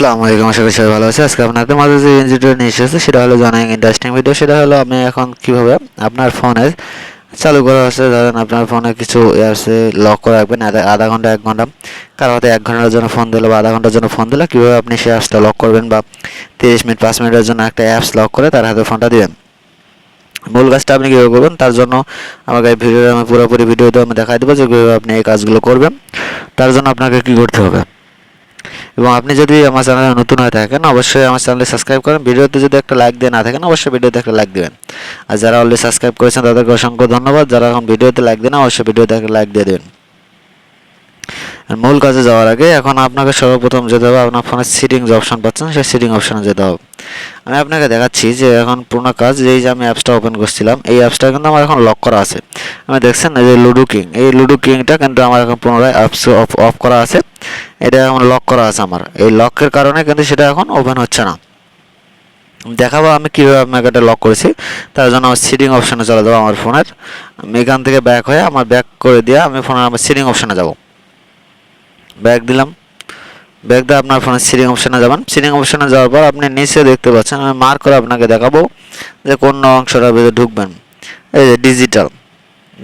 আসসালামু আলাইকুম, আশা করি সবাই ভালো আছে আজকে আপনাদের মাঝে যে ভিডিও নিয়ে এসেছে, সেটা হলো জানাই ইন্টারেস্টিং ভিডিও সেটা হলো আপনি এখন কীভাবে আপনার ফোনে চালু করা হচ্ছে। ধরেন আপনার ফোনে কিছু অ্যাপসে লক করে রাখবেন, আধা ঘণ্টা, এক ঘণ্টা। কারও হয়তো এক ঘণ্টার জন্য ফোন দিলে বা আধা ঘণ্টার জন্য ফোন দিলে, কীভাবে আপনি সেই অ্যাপসটা লক করবেন বা তিরিশ মিনিট, পাঁচ মিনিটের জন্য একটা অ্যাপস লক করে তার হাতে ফোনটা দিবেন। মূল কাজটা আপনি কীভাবে করবেন, তার জন্য আমাকে এই ভিডিওতে আমি পুরোপুরি ভিডিওতে আমি দেখাই দেবো যে কীভাবে আপনি এই কাজগুলো করবেন। তার জন্য আপনাকে কী করতে হবে? এবং আপনি যদি আমার চ্যানেলে নতুন হয়ে থাকেন, অবশ্যই আমার চ্যানেলে সাবস্ক্রাইব করেন। ভিডিওতে যদি একটা লাইক দিয়ে না থাকেন, অবশ্যই ভিডিওতে একটা লাইক দেবেন। আর যারা অলরেডি সাবস্ক্রাইব করেছেন, তাদেরকে অসংখ্য ধন্যবাদ। যারা এখন ভিডিওতে লাইক দেন, অবশ্যই ভিডিওতে একটা লাইক দিয়ে দেবেন। আর মূল কাজে যাওয়ার আগে এখন আপনাকে সর্বপ্রথম যেতে হবে, আপনার ফোনের সিটিংস অপশান অপশন পাচ্ছেন, সেই সিটিং অপশানে যেতে হবে। আমি আপনাকে দেখাচ্ছি যে এখন পুরোনো কাজ এই যে আমি অ্যাপসটা ওপেন করছিলাম, এই অ্যাপসটা কিন্তু আমার এখন লক করা আছে। আমি দেখছেন এই যে লুডো কিং এই লুডো কিংটা কিন্তু আমার এখন পুনরায় অ্যাপস অফ অফ করা আছে। এটা এখন লক করা আছে আমার। এই লকের কারণে কিন্তু সেটা এখন ওপেন হচ্ছে না। দেখাবো আমি কীভাবে আপনাকে এটা লক করেছি। তার জন্য আমার সিটিং অপশানে চলে যাব আমার ফোনের। আমি এখান থেকে ব্যাক হয়ে আমার ব্যাক করে দিয়ে আমি ফোনের আমার সিটিং অপশনে যাব। ব্যাক দিলাম। দিয়ে আপনার ফোনের সিটিং অপশানে যাবেন। সিটিং অপশানে যাওয়ার পর আপনি নিচে দেখতে পাচ্ছেন, আমি মার্ক করে আপনাকে দেখাবো যে কোন অংশটা ভিতরে ঢুকবেন। এই যে ডিজিটাল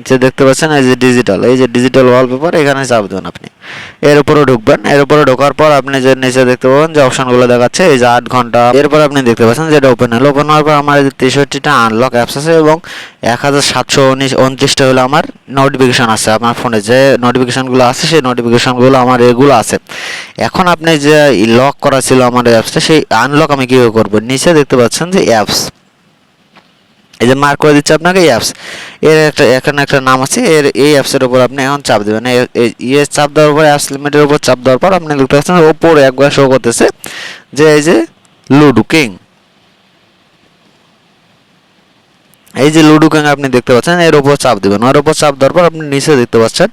যে দেখতে পাচ্ছেন, এই যে ডিজিটাল এই যে ডিজিটাল ওয়ালপেপার এখানে চাপ দেবেন আপনি। এর উপরে ঢুকবেন, এর উপরে ঢোকার পর আপনি যে নিচে দেখতে পাবেন যে অপশনগুলো দেখাচ্ছে, এই যে আট ঘণ্টা। এরপর আপনি দেখতে পাচ্ছেন যেটা ওপেন হলো। ওপেন হওয়ার পর আমার তেষট্টিটা আনলক অ্যাপস আছে এবং এক হাজার সাতশো উনিশ, উনত্রিশটা হলো আমার নোটিফিকেশান আছে। আপনার ফোনে যে নোটিফিকেশানগুলো আছে, সেই নোটিফিকেশানগুলো আমার এগুলো আছে। এখন আপনি যে লক করা ছিল আমার অ্যাপসটা সেই আনলক আমি কীভাবে করব? নিচে দেখতে পাচ্ছেন যে অ্যাপস এই যে মার্ক করে দিচ্ছে আপনাকে এই অ্যাপস এর একটা, এখানে একটা নাম আছে, এর, এই অ্যাপসের উপর আপনি এখন চাপ দেবেন। ইয়ে চাপ দেওয়ার পর অ্যাপস লিমিটের উপর চাপ দেওয়ার পর আপনি দেখতে পাচ্ছেন ওপরে একবার শো করতেছে যে এই যে লুডু কিং এই যে লুডু কিং আপনি দেখতে পাচ্ছেন, এর উপর চাপ দেবেন। ওর উপর চাপ দেওয়ার পর আপনি নিচে দেখতে পাচ্ছেন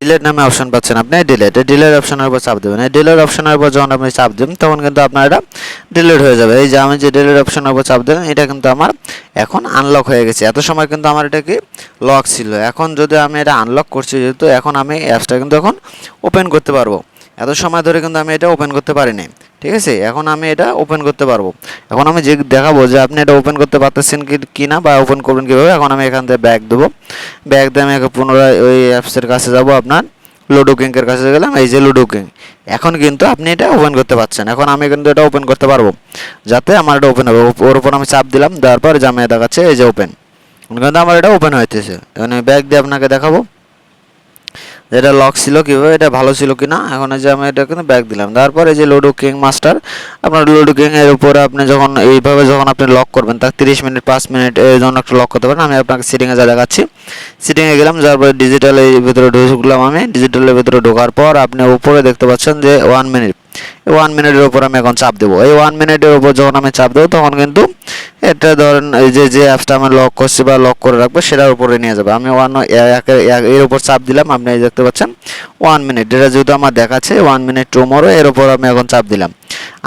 ডিলেট নামে অপশন পাচ্ছেন আপনি ডিলেট ডিলেট অপশনের উপর চাপ দেবেন। এই ডিলেট অপশনের উপর যখন আপনি চাপ দেবেন, তখন কিন্তু আপনার এটা ডিলেট হয়ে যাবে। এই যে আমি যে ডিলেট অপশনের উপর চাপ দিলাম, এটা কিন্তু আমার এখন আনলক হয়ে গেছে। এত সময় কিন্তু আমার এটা কি লক ছিল। এখন যদি আমি এটা আনলক করছি, যেহেতু এখন আমি অ্যাপসটা কিন্তু এখন ওপেন করতে পারব। এত সময় ধরে কিন্তু আমি এটা ওপেন করতে পারিনি। ঠিক আছে? এখন আমি এটা ওপেন করতে পারব। এখন আমি যে দেখাবো যে আপনি এটা ওপেন করতে পারতেছেন কি না বা ওপেন করবেন কীভাবে, এখন আমি এখান থেকে ব্যাগ দেবো। ব্যাগ দিয়ে আমি পুনরায় ওই অ্যাপসের কাছে যাব আপনার। লুডো কিংয়ের কাছে গেলাম, এই যে লুডো কিং এখন কিন্তু আপনি এটা ওপেন করতে পারছেন। এখন আমি কিন্তু এটা ওপেন করতে পারব। যাতে আমার এটা ওপেন হবে। ওর উপর আমি চাপ দিলাম, দেওয়ার পর যে আমি দেখাচ্ছে, এই যে ওপেন কিন্তু আমার এটা ওপেন হইতেছে। মানে ব্যাক দিয়ে আপনাকে দেখাবো। যেটা লক ছিল কীভাবে, এটা ভালো ছিল কি না এখন এই যে আমি এটা কিন্তু ব্যাক দিলাম। তারপরে যে লুডো কিং মাস্টার আপনার লুডো কিং এর উপরে আপনি যখন, এইভাবে যখন আপনি লক করবেন, তার তিরিশ মিনিট, পাঁচ মিনিট, এর জন্য একটা লক করতে পারেন, আমি আপনাকে সিটিংয়ে যা দেখাচ্ছি। সিটিংয়ে গেলাম যার পরে ডিজিটালের ভিতরে ঢুকলাম আমি। ডিজিটালের ভিতরে ঢোকার পর আপনি উপরে দেখতে পাচ্ছেন যে ওয়ান মিনিট এই ওয়ান মিনিটের উপর আমি এখন চাপ দেবো। এই ওয়ান মিনিটের উপর যখন আমি চাপ দেবো, তখন কিন্তু এটা ধরেন এই যে যে অ্যাপসটা আমি লক করছি বা লক করে রাখব, সেটার উপরে নিয়ে যাবে। আমি ওয়ানের উপর চাপ দিলাম, আপনি দেখতে পাচ্ছেন ওয়ান মিনিট এটা যেহেতু আমার দেখাচ্ছে ওয়ান মিনিট টুমোরো এর উপর আমি এখন চাপ দিলাম।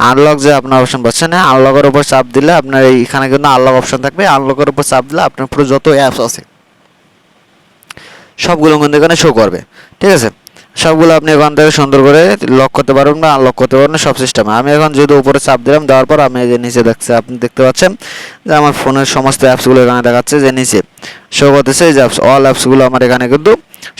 আনলক যে আপনার অপশন পাচ্ছেন হ্যাঁ আনলকের উপর চাপ দিলে আপনার এইখানে কিন্তু আনলক অপশন থাকবে। আনলকের উপর চাপ দিলে আপনার পুরো যত অ্যাপস আছে, সবগুলো কিন্তু এখানে শো করবে। ঠিক আছে? সবগুলো আপনি এখান থেকে সুন্দর করে লক করতে পারবেন বা আনলক করতে পারবেন সব সিস্টেমে আমি এখন যদি উপরে চাপ দিলাম, দেওয়ার পর আমি যে নিচে দেখছি, আপনি দেখতে পাচ্ছেন যে আমার ফোনের সমস্ত অ্যাপসগুলো এখানে দেখাচ্ছে যে নিচে। শো করতেছে এই যে অ্যাপস অল অ্যাপসগুলো আমার এখানে কিন্তু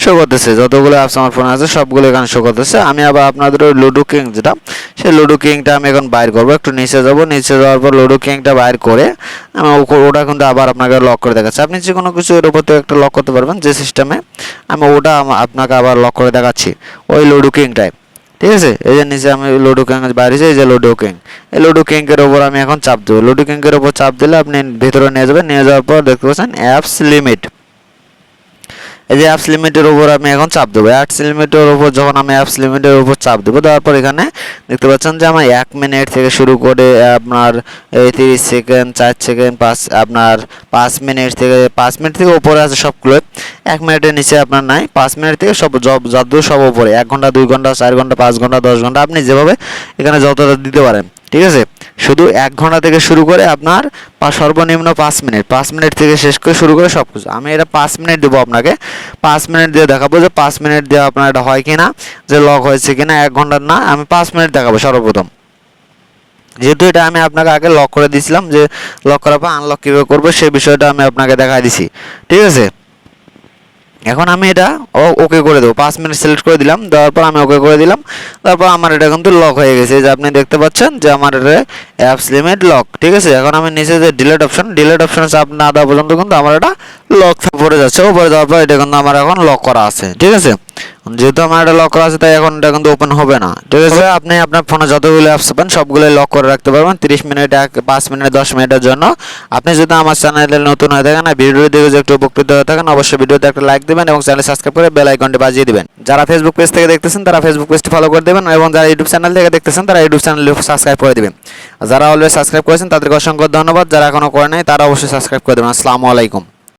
শো করতেছে, যতগুলো অ্যাপস আমার ফোনে আছে, সবগুলো এখানে শো করতেছে। আমি আবার আপনাদের ওই লুডো কিং যেটা, সেই লুডো কিংটা আমি এখন বাইর করব, একটু নিচে যাব। নিচে যাওয়ার পর লুডো কিংটা বাইর করে, আমি ওটা কিন্তু আবার আপনাকে লক করে দেখাচ্ছি। আপনি যে কোনো কিছু এর উপর তো একটা লক করতে পারবেন, যে সিস্টেমে আমি ওটা আপনাকে আবার লক করে দেখাচ্ছি, ওই লুডো কিংটাই ঠিক আছে? এই যে নিচে আমি লুডো কিং বাইরে এই যে লুডো কিং এই লুডো কিংয়ের ওপর আমি এখন চাপ দেবো। লুডো কিংয়ের ওপর চাপ দিলে আপনি ভেতরে নিয়ে যাবেন, নিয়ে যাওয়ার পর দেখতে পাচ্ছেন অ্যাপস লিমিট এই যে অ্যাপস লিমিটের উপর আমি এখন চাপ দেবো। অ্যাপস লিমিটের উপর যখন আমি অ্যাপস লিমিটের উপর চাপ দেবো, দেওয়ার পর এখানে দেখতে পাচ্ছেন যে আমার এক মিনিট থেকে শুরু করে আপনার এই তিরিশ সেকেন্ড চার সেকেন্ড পাঁচ, আপনার পাঁচ মিনিট থেকে, পাঁচ মিনিট থেকে উপরে আছে সবগুলো। এক মিনিটের নিচে আপনার নাই। পাঁচ মিনিট থেকে সব জব যতদূর সব ওপরে এক ঘণ্টা, দুই ঘণ্টা, চার ঘণ্টা, পাঁচ ঘণ্টা, দশ ঘণ্টা আপনি যেভাবে এখানে যতটা দিতে পারেন। ঠিক আছে? শুধু এক ঘণ্টা থেকে শুরু করে আপনার সর্বনিম্ন পাঁচ মিনিট পাঁচ মিনিট থেকে শেষ করে শুরু করে সব কিছু আমি এটা পাঁচ মিনিট দেবো আপনাকে। পাঁচ মিনিট দিয়ে দেখাবো যে পাঁচ মিনিট দিয়ে আপনার এটা হয় কি না যে লক হয়েছে কি না এক ঘণ্টার না, আমি পাঁচ মিনিট দেখাবো সর্বপ্রথম। যেহেতু এটা আমি আপনাকে আগে লক করে দিয়েছিলাম, যে লক করার পর আনলক কীভাবে করব সেই বিষয়টা আমি আপনাকে দেখাই দিছি। ঠিক আছে? এখন আমি এটা ওকে করে দেবো। পাঁচ মিনিট সিলেক্ট করে দিলাম, দেওয়ার পর আমি ওকে করে দিলাম। তারপর আমার এটা কিন্তু লক হয়ে গেছে। যে আপনি দেখতে পাচ্ছেন যে আমার এটা অ্যাপস লিমিট লক ঠিক আছে? এখন আমি নিচে যে ডিলেট অপশন ডিলেট অপশন চাপ না দেওয়া পর্যন্ত কিন্তু আমার এটা লক পড়ে যাচ্ছে। উপরে যাওয়ার পর এটা কিন্তু আমার এখন লক করা আছে ঠিক আছে? যেহেতু আমার এটা লক করা আছে তাই এখন এটা কিন্তু ওপেন হবে না ঠিক আছে? আপনি আপনার ফোনে যতগুলো অ্যাপস পান সবগুলো লক করে রাখতে পারবেন। তিরিশ মিনিট এক পাঁচ মিনিট দশ মিনিটের জন্য। আপনি যদি আমার চ্যানেলে নতুন হয়ে থাকেন আর ভিডিও দেখে যদি একটু উপকৃত হয়ে থাকেন অবশ্যই ভিডিওতে একটা লাইক দেবেন এবং চ্যানেল সাবস্ক্রাইব করে বেল আইকনটি বাজিয়ে দেবেন। যারা ফেসবুক পেজ থেকে দেখতেছেন তারা ফেসবুক পেজটি ফলো করে দেবেন এবং যারা ইউটিউব চ্যানেল থেকে দেখতেছেন তারা ইউটিউব চ্যানেল সাবস্ক্রাইব করে দেবেন। যারা অলরেডি সাবস্ক্রাইব করেছেন, তাদেরকে অসংখ্য ধন্যবাদ। যারা এখনও করে নাই, তারা অবশ্যই সাবস্ক্রাইব করে দেবেন। আসসালামু আলাইকুম।